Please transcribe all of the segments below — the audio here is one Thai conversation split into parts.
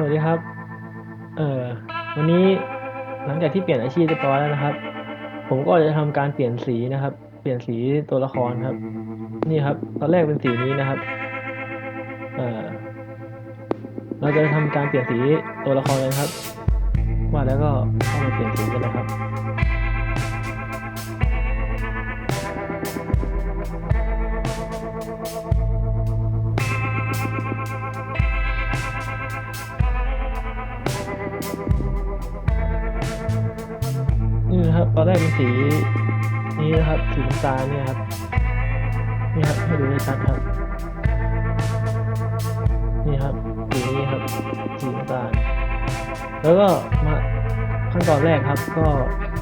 สวัสดีครับ เอ่อ วันนี้หลังจากที่เปลี่ยนอาชีพเรียบร้อยแล้วนะครับ ผมก็จะทำการเปลี่ยนสีนะครับ เปลี่ยนสีตัวละครครับ นี่ครับ ตอนแรกเป็นสีนี้นะครับ เอ่อ เราจะทำการเปลี่ยนสีตัวละครกันครับ ว่าแล้วก็เข้ามาเปลี่ยนสีกันเลยครับ นี่นะครับตอนแรกเป็นสีนี้นะครับสีน้ำตาลเนี่ยครับนี่ครับให้ดูได้ชัดครับ นี่ครับสีนี้ครับสีน้ำตาลแล้วก็มาขั้นตอนแรกครับก็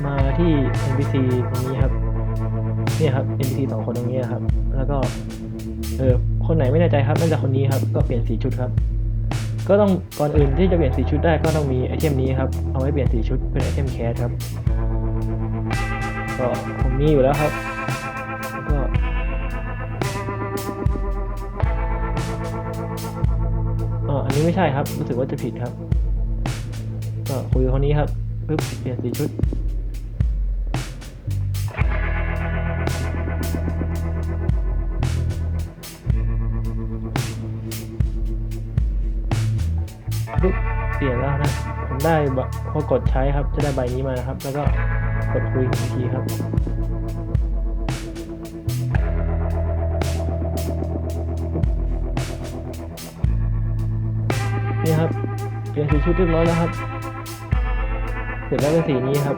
มาที่ NPC ตรงนี้ครับนี่ครับ NPC สองคนตรงนี้ครับ แล้วก็เออคนไหนไม่แน่ใจครับน่าจะคนนี้ครับ ก็เปลี่ยนสีชุดครับ ก็ต้องก่อนอื่นที่จะเปลี่ยนสีชุดได้ก็ต้องมีไอเทมนี้ครับ เอาไว้เปลี่ยนสีชุดเป็นไอเทมแคสครับ ก็ผมมีอยู่แล้วครับก็อ๋ออันนี้ไม่ใช่ครับ รู้สึกว่าจะผิดครับ ก็คุยกับคนนี้ครับปึ๊บเปลี่ยนสีชุดปุ๊บ เปลี่ยนแล้วนะผมได้พอกดใช้ครับจะได้ใบนี้มานะครับ แล้วก็กดคุยอีกทีครับนี่ครับเปลี่ยนสีชุดเรียบร้อยแล้วครับ เสร็จแล้วเป็นสีนี้ครับ